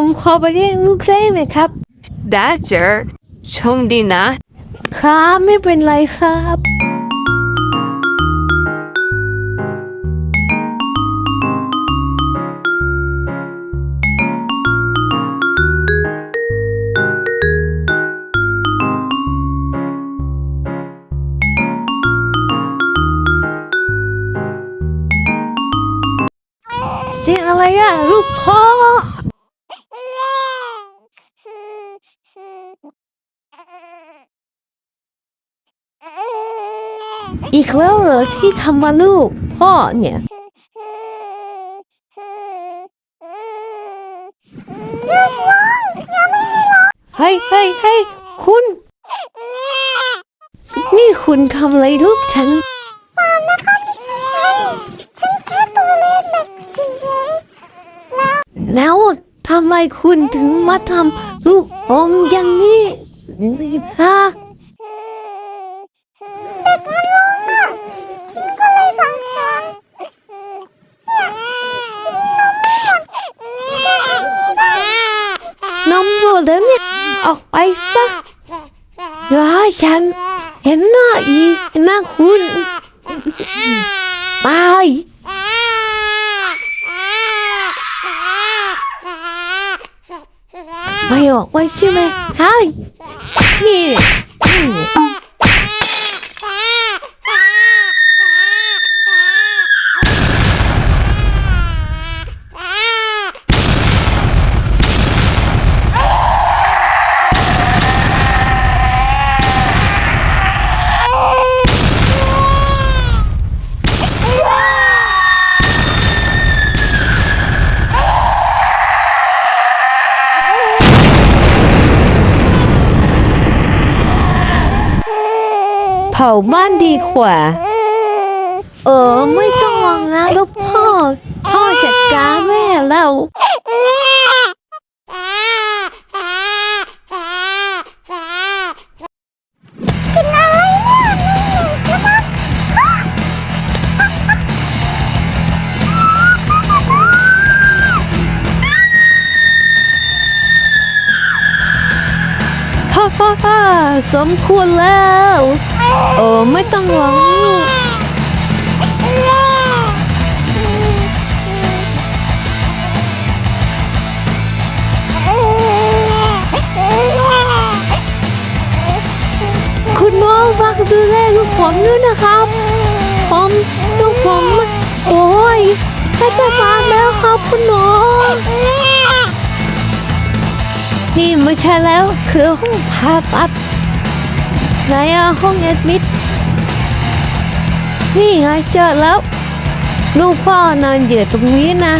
ผมขอไปเรียกลูกได้ไหมครับ ได้เจอโชมดีนะ ครับไม่เป็นไรครับ เสียงอะไรอะลูกพ่อ อีกแล้วเหรอที่ทำมาลูก พ่อเนี่ย เฮ้ยเฮ้ยเฮ้ยคุณ นี่คุณทำอะไรลูกฉันมาแล้วทำไมคุณถึงมาทำลูกอมอย่างนี้ฮะ นมหมดแล้วเนี่ย ออกไปซะเดี๋ยวให้ฉัน เห็นหน้าอีกหน้าคุณตายไม่ออกไปใช่ไหมใช่นี่นี่าบ้านดีกว่า เออไม่ต้องหวังนะลูกพ่อ พ่อจัดการแม่แล้วพ่อพ่อพ่อสมควรแล้ว เออไม่ต้องหวังลูกคุณหมอฝากดูแลลูกผมด้วยนะครับ ผมลูกผมโอ้ยใกล้จะฟาแล้วครับคุณหมอนี่ไม่ใช่แล้วคือห้องผ่าตัด ไหนอะห้องแอดมิดนี่ไงเจอแล้วลูกพ่อนอนอยู่ตรงนี้นะ